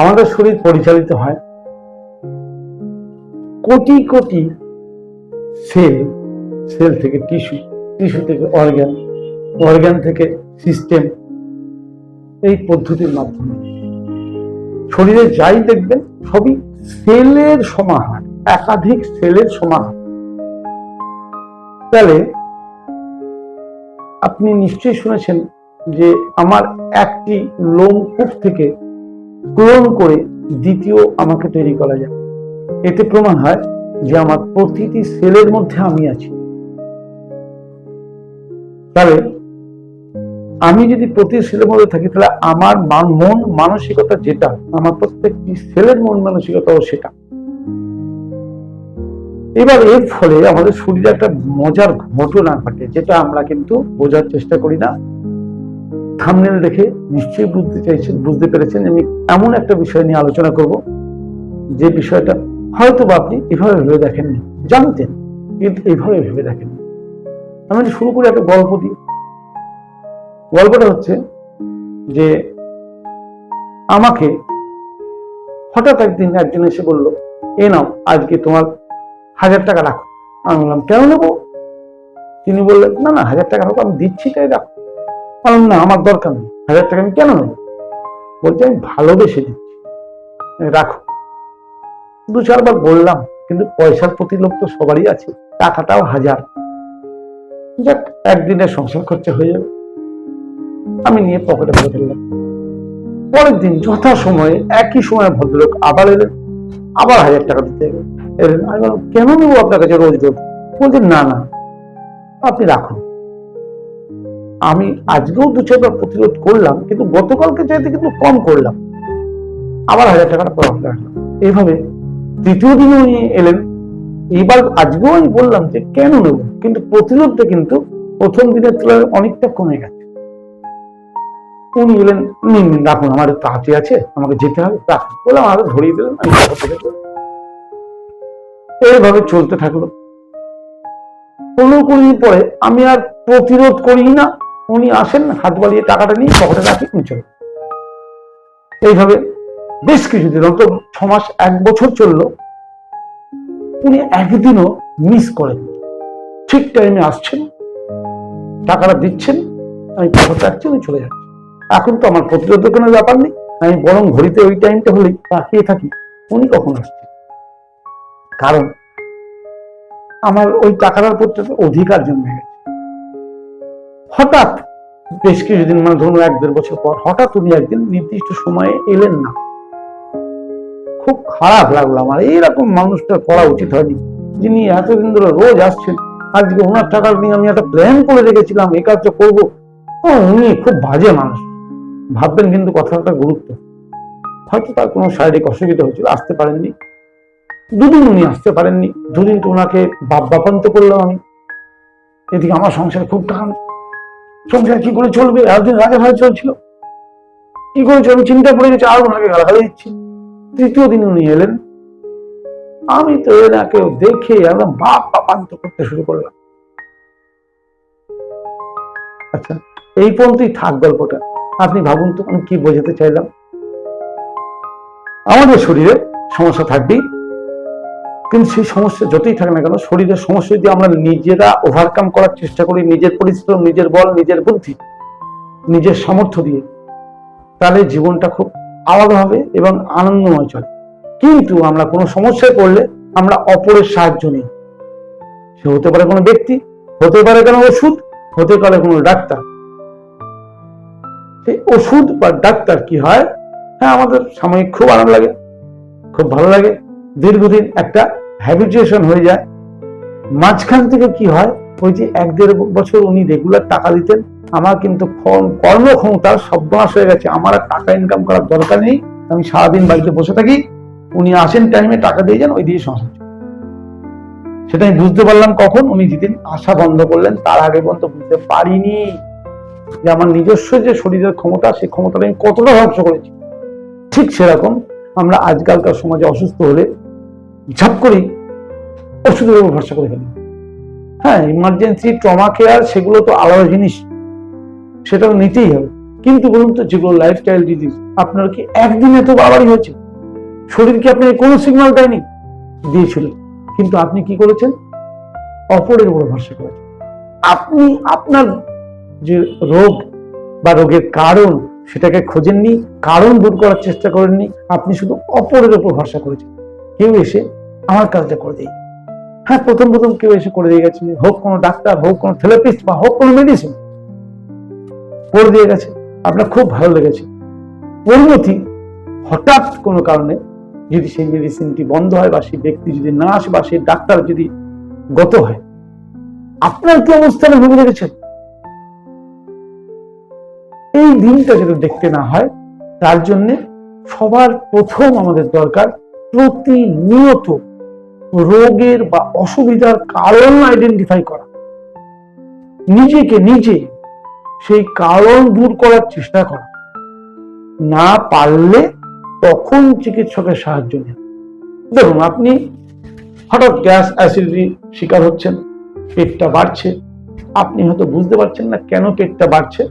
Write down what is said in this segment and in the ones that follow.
আমাদের শরীর পরিচালিত হয়। কোটি কোটি সেল সেল থেকে টিস্যু টিস্যু থেকে অর্গ্যান অর্গ্যান থেকে সিস্টেম, এই পদ্ধতির মাধ্যমে। শরীরে যাই দেখবেন, সবই সেলের সমাহার, একাধিক সেলের সমাহার। তাহলে আপনি নিশ্চয়ই শুনেছেন যে আমার একটি লোমকূপ থেকে ক্লোন করে দ্বিতীয় আমাকে তৈরি করা যায়। এতে প্রমাণ হয় যে আমার প্রতিটি সেলের মধ্যে আমি আছি। তাহলে আমি যদি প্রতি সেলের মধ্যে থাকি, তাহলে আমার মন মানসিকতা যেটা, আমার প্রত্যেকটি সেলের মন মানসিকতাও সেটা। এবার এর ফলে আমাদের শরীরে একটা মজার ঘটনা ঘটে, যেটা আমরা কিন্তু বোঝার চেষ্টা করি না। থামনেল দেখে নিশ্চয়ই বুঝতে চাইছেন, বুঝতে পেরেছেন। আমি এমন একটা বিষয় নিয়ে আলোচনা করব, যে বিষয়টা হয়তো বা আপনি এভাবে ভেবে দেখেননি, জানতেন, কিন্তু এইভাবে ভেবে দেখেননি। আমি শুরু করি একটা গল্প দিয়ে গল্পটা হচ্ছে যে আমাকে হঠাৎ একদিন একজন এসে বলল এ নাও, আজকে তোমার হাজার টাকা রাখো। আমি বললাম, কেন নেব? তিনি বললেন, না না, হাজার টাকা রাখো, আমি দিচ্ছি, তাই রাখো। বললাম না, আমার দরকার নেই। হাজার টাকা আমি কেন নেব? বলছে, আমি ভালোবেসে দিচ্ছি। রাখো। দু চারবার বললাম, কিন্তু পয়সার প্রতি লোক তো সবারই আছে। টাকাটাও হাজার। যাক, একদিনের সংসার খরচা হয়ে যাবে। আমি নিয়ে পকেটে ভরে ফেললাম। পরের দিন যথা সময়ে একই সময় ভদ্রলোক আবার এলেন। আবার হাজার টাকা দিতে এলেন। আমি বললাম, কেন নেব আপনার কাছে রোজ রোজ? বলছেন না না, আপনি রাখুন। আমি আজকেও দু চারবার প্রতিরোধ করলাম, কিন্তু গতকালকে চাইতে কিন্তু কম করলাম। আবার হাজার টাকাটা পরে রাখলাম এইভাবে তৃতীয় দিনে উনি এলেন। এবার আজকেও আমি বললাম যে কেন নেব? কিন্তু প্রতিরোধটা কিন্তু প্রথম দিনের তুলনায় অনেকটা কমে গেছে। উনি বললেন নিন নিন রাখুন আমার একটু হাতে আছে, আমাকে যেতে হবে, রাখুন। বললাম, আমাকে ধরিয়ে দিলেন, আমি। এইভাবে চলতে থাকল। পনেরো কুড়ি পরে আমি আর প্রতিরোধ করি না। উনি আসেন, হাত বাড়িয়ে টাকাটা নিয়ে পকেটে রাখি, উনি চলে এইভাবে বেশ কিছুদিন অন্তত ছ মাস, এক বছর চলল। উনি একদিনও মিস করেন ঠিক টাইমে আসছেন, টাকাটা দিচ্ছেন, আমি পকেট রাখছি, উনি চলে যাচ্ছেন। এখন তো আমার প্রতিরোধের কোনো ব্যাপার নেই, আমি বরং ঘড়িতে ওই টাইমটা হলেই তাকিয়ে থাকি। উনি কখন আসছেন? কারণ আমার ওই টাকাটার প্রতি অধিকার জন্মে গেছে। হঠাৎ বেশ কিছুদিন মানে ধরুন এক দেড় বছর পর হঠাৎ উনি একদিন নির্দিষ্ট সময়ে এলেন না। খুব খারাপ লাগল আমার। এইরকম মানুষটা করা উচিত হয়নি। যিনি এতদিন ধরে রোজ আসছেন, আজকে ওনার টাকা নিয়ে আমি একটা প্ল্যান করে রেখেছিলাম এই কাজটা করব। উনি খুব বাজে মানুষ। ভাববেন কিন্তু কথাটা গুরুত্ব। হয়তো তার কোনো শারীরিক অসুবিধা হয়েছিল, আসতে পারেননি। দুদিন উনি আসতে পারেননি। দুদিন তো ওনাকে বাপ বাপান্ত করলাম আমি। এদিকে আমার সংসারে খুব টান। সংসার কি করে চলবে? এতদিন রাগে ভাগে চলছিল। কি করে চলবে? চিন্তা পড়ে গেছে, আর ওনাকে গালাগালি দিচ্ছি। তৃতীয় দিন উনি এলেন। আমি তো এনাকে দেখে একদম বাপ বাপান্ত করতে শুরু করলাম। আচ্ছা এই পর্যন্তই থাক গল্পটা। আপনি ভাবুন তো আমি কি বোঝাতে চাইলাম। আমাদের শরীরে সমস্যা থাকবেই। কিন্তু সেই সমস্যা যতই থাকে না কেন, শরীরের সমস্যা যদি আমরা নিজেরা ওভারকাম করার চেষ্টা করি, নিজের পরিশ্রম, নিজের বল, নিজের বুদ্ধি, নিজের সামর্থ্য দিয়ে, তাহলে জীবনটা খুব আলাদা হবে এবং আনন্দময় চলে। কিন্তু আমরা কোনো সমস্যায় পড়লে আমরা অপরের সাহায্য নিই। সে হতে পারে কোনো ব্যক্তি, হতে পারে কোনো ওষুধ, হতে পারে কোনো ডাক্তার। সেই ওষুধ বা ডাক্তার কি হয়? হ্যাঁ আমাদের সাময়িক খুব আরাম লাগে, খুব ভালো লাগে। দীর্ঘদিন একটা হ্যাবিচুয়েশন হয়ে যায়। মাঝখান থেকে কি হয়? ওই যে এক দেড় বছর উনি রেগুলার টাকা দিতেন, আমার কিন্তু কর্মক্ষমতা সর্বনাশ হয়ে গেছে। আমার আর টাকা ইনকাম করার দরকার নেই। আমি সারাদিন বাড়িতে বসে থাকি। উনি আসেন টাইমে টাকা দিয়ে যান, ওই দিয়ে সংসার সেটা আমি বুঝতে পারলাম কখন। উনি যেদিন আশা বন্ধ করলেন, তার আগে পর্যন্ত বুঝতে পারিনি যে আমার নিজস্ব যে শরীরের ক্ষমতা, সেই ক্ষমতাটা আমি কতটা ধ্বংস করেছি। ঠিক সেরকম আমরা আজকালকার সমাজে অসুস্থ হলে ঝাপ করি ওষুধের উপর ভরসা করে ফেলি হ্যাঁ ইমার্জেন্সি ট্রমা কেয়ার সেগুলো তো আলাদা জিনিস, সেটাও নিতেই হবে। কিন্তু বলুন তো, যেগুলো লাইফস্টাইল ডিজিজ আপনার কি একদিনে তো বাড়াবাড়ি হয়েছে? শরীর কি আপনাকে কোনো সিগন্যাল দেয়নি? দিয়েছিল কিন্তু আপনি কি করেছেন? অপরের উপর ভরসা করেছেন। আপনি আপনার যে রোগ বা রোগের কারণ, সেটাকে খোঁজেননি, কারণ দূর করার চেষ্টা করেননি, আপনি শুধু অপরের উপর ভরসা করেছেন। কেউ এসে আমার কাজটা করে দিয়ে হ্যাঁ প্রথম প্রথম কেউ এসে করে দিয়ে গেছে। হোক কোনো ডাক্তার, হোক কোনো থেরাপিস্ট বা হোক কোনো মেডিসিন করে দিয়ে গেছে। আপনার খুব ভালো লেগেছে। পরিণতি হঠাৎ কোনো কারণে যদি সেই মেডিসিনটি বন্ধ হয় বা সেই ব্যক্তি যদি না আসে বা সেই ডাক্তার যদি গত হয়, আপনার কি অবস্থানে ভেবে দেখেছেন? এই দিনটা যদি দেখতে না হয়, তার জন্যে সবার প্রথম আমাদের দরকার প্রতিনিয়ত রোগের বা অসুবিধার কারণ আইডেন্টিফাই করা। নিজেকে নিজে সেই কারণ দূর করার চেষ্টা করা। না পারলে তখন চিকিৎসকের সাহায্য নেন দেখুন, আপনি হঠাৎ গ্যাস অ্যাসিডিটি শিকার হচ্ছেন, পেটটা বাড়ছে, আপনি হয়তো বুঝতে পারছেন না কেন পেটটা বাড়ছে,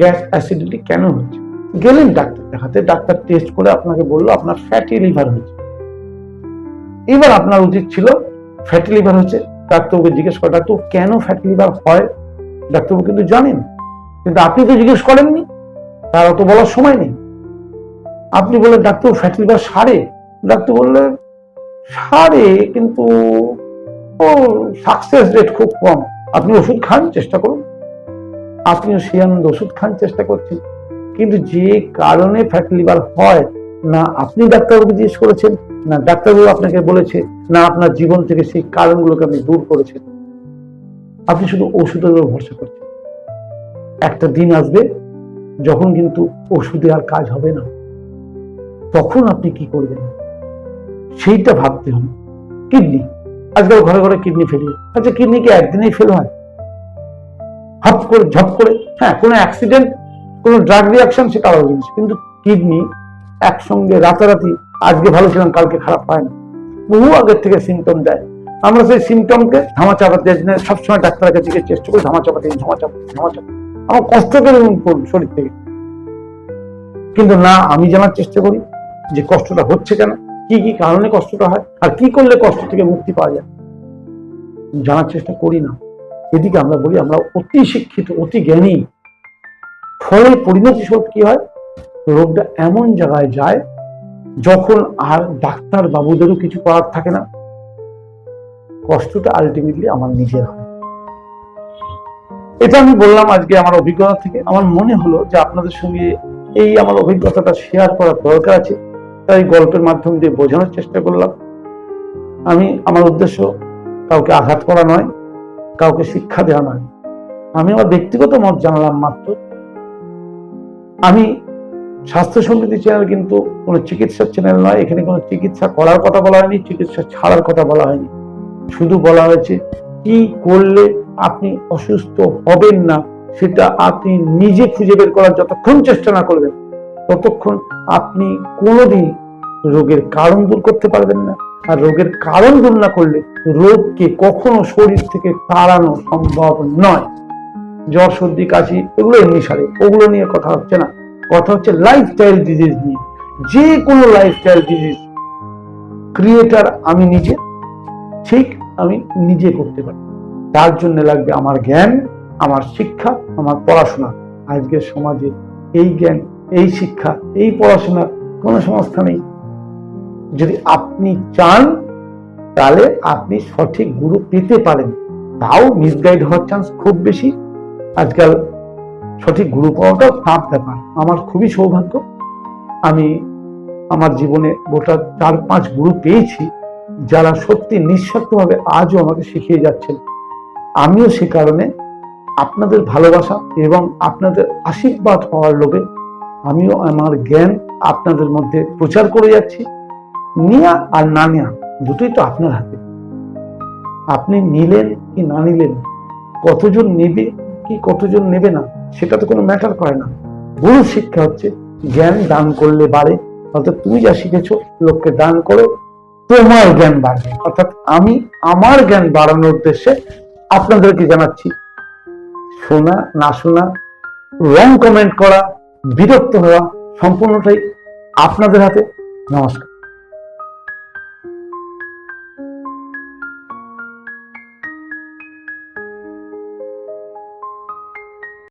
গ্যাস অ্যাসিডিটি কেন হচ্ছে। গেলেন ডাক্তার দেখাতে ডাক্তার টেস্ট করে আপনাকে বলল আপনার ফ্যাটি লিভার হয়েছে। এবার আপনার উচিত ছিল ফ্যাটি লিভার হচ্ছে ডাক্তারবাবুকে জিজ্ঞেস করা, ডাক্তারবাবু, কেন ফ্যাটি লিভার হয়? ডাক্তারবাবু কিন্তু জানেন, কিন্তু আপনি তো জিজ্ঞেস করেননি তার অত বলার সময় নেই। আপনি বললেন ডাক্তার ফ্যাটি লিভার সারে? ডাক্তার বললেন, সারে, কিন্তু ও সাকসেস রেট খুব কম। আপনি ওষুধ খান, চেষ্টা করুন। আপনিও সেই আনন্দ ওষুধ খান, চেষ্টা করছেন। কিন্তু যে কারণে ফ্যাটি লিভার হয়, না আপনি ডাক্তারবাবুকে জিজ্ঞেস করেছেন, না ডাক্তারবাবু আপনাকে বলেছে, না আপনার জীবন থেকে সেই কারণগুলোকে আপনি দূর করেছেন। আপনি শুধু ওষুধের উপর ভরসা করছেন। একটা দিন আসবে যখন কিন্তু ওষুধে আর কাজ হবে না। তখন আপনি কি করবেন? সেইটা ভাবতে হবে। কিডনি, আজকাল ঘরে ঘরে কিডনি ফেল। আচ্ছা কিডনি কি একদিনেই ফেল হয়। হপ করে, ঝপ করে হ্যাঁ কোনো অ্যাক্সিডেন্ট কোনো ড্রাগ রিয়াকশন সেটা আলাদা জিনিস কিন্তু কিডনি একসঙ্গে রাতারাতি আজকে ভালো ছিলাম, কালকে খারাপ হয় না। বহু আগের থেকে সিমটম দেয়। আমরা সেই সিমটমকে ধামা চাপাতে জন্য সবসময় ডাক্তারের কাছে গিয়ে চেষ্টা করি ধামা চাপাতে ধামা চাপাতে ধামা চাপাতে আমার কষ্ট করে শরীর থেকে। কিন্তু না, আমি জানার চেষ্টা করি যে কষ্টটা হচ্ছে কেন, কি কি কারণে কষ্টটা হয়, আর কি করলে কষ্ট থেকে মুক্তি পাওয়া যায়। জানার চেষ্টা করি না। এদিকে আমরা বলি, আমরা অতি শিক্ষিত, অতি জ্ঞানী। ফলে পরিণতি স্বরূপ কি হয়? রোগটা এমন জায়গায় যায় যখন আর ডাক্তার বাবুদেরও কিছু করার থাকে না। কষ্টটা আলটিমেটলি আমার নিজের হয় এটা আমি বললাম আজকে আমার অভিজ্ঞতা থেকে। আমার মনে হলো যে আপনাদের সঙ্গে এই আমার অভিজ্ঞতাটা শেয়ার করার দরকার আছে। তাই গল্পের মাধ্যম দিয়ে বোঝানোর চেষ্টা করলাম। আমি, আমার উদ্দেশ্য কাউকে আঘাত করা নয়, কাউকে শিক্ষা দেওয়া নয়। আমি আমার ব্যক্তিগত মত জানালাম মাত্র। আমি স্বাস্থ্য সমৃদ্ধি চ্যানেল কিন্তু কোনো চিকিৎসার চ্যানেল নয়, এখানে কোনো চিকিৎসা করার কথা বলা হয়নি, চিকিৎসা ছাড়ার কথা বলা হয়নি। শুধু বলা হয়েছে, কি করলে আপনি অসুস্থ হবেন না, সেটা আপনি নিজে খুঁজে বের করার যতক্ষণ চেষ্টা না করবেন, ততক্ষণ আপনি কোনোদিন রোগের কারণ দূর করতে পারবেন না। আর রোগের কারণ দূর না করলে রোগকে কখনো শরীর থেকে তাড়ানো সম্ভব নয়। জ্বর, সর্দি, কাশি, এগুলো এমনি সারে। ওগুলো নিয়ে কথা হচ্ছে না। কথা হচ্ছে লাইফস্টাইল ডিজিজ নিয়ে। যে কোনো লাইফস্টাইল ডিজিজ ক্রিয়েটার আমি নিজে, ঠিক আমি নিজে করতে পারি। তার জন্য লাগবে আমার জ্ঞান, আমার শিক্ষা, আমার পড়াশোনা। আজকের সমাজে এই জ্ঞান, এই শিক্ষা, এই পড়াশোনার কোনো সংস্থা নেই। যদি আপনি চান, তাহলে আপনি সঠিক গুরু পেতে পারেন। তাও মিসগাইড হওয়ার চান্স খুব বেশি। আজকাল সঠিক গুরু পাওয়াটাও তাপ ব্যাপার। আমার খুবই সৌভাগ্য। আমি আমার জীবনে গোটা চার পাঁচ গুরু পেয়েছি, যারা সত্যি নিঃস্বার্থভাবে আজও আমাকে শিখিয়ে যাচ্ছেন। আমিও সে কারণে আপনাদের ভালোবাসা এবং আপনাদের আশীর্বাদ পাওয়ার লোভে আমিও আমার জ্ঞান আপনাদের মধ্যে প্রচার করে যাচ্ছি। নেয়া আর না নেয়া দুটোই তো আপনার হাতে। আপনি নিলেন কি না নিলেন? কতজন নেবে কি কতজন নেবে না, সেটা তো কোনো ম্যাটার করে না। গুরু শিক্ষা হচ্ছে জ্ঞান দান করলে বাড়ে, অর্থাৎ তুমি যা শিখেছো লোককে দান করো, তোমার জ্ঞান বাড়বে। অর্থাৎ আমি আমার জ্ঞান বাড়ানোর উদ্দেশ্যে আপনাদেরকে জানাচ্ছি, শোনা, না শোনা রং কমেন্ট করা, বিরক্ত হওয়া, সম্পূর্ণটাই আপনাদের হাতে। নমস্কার।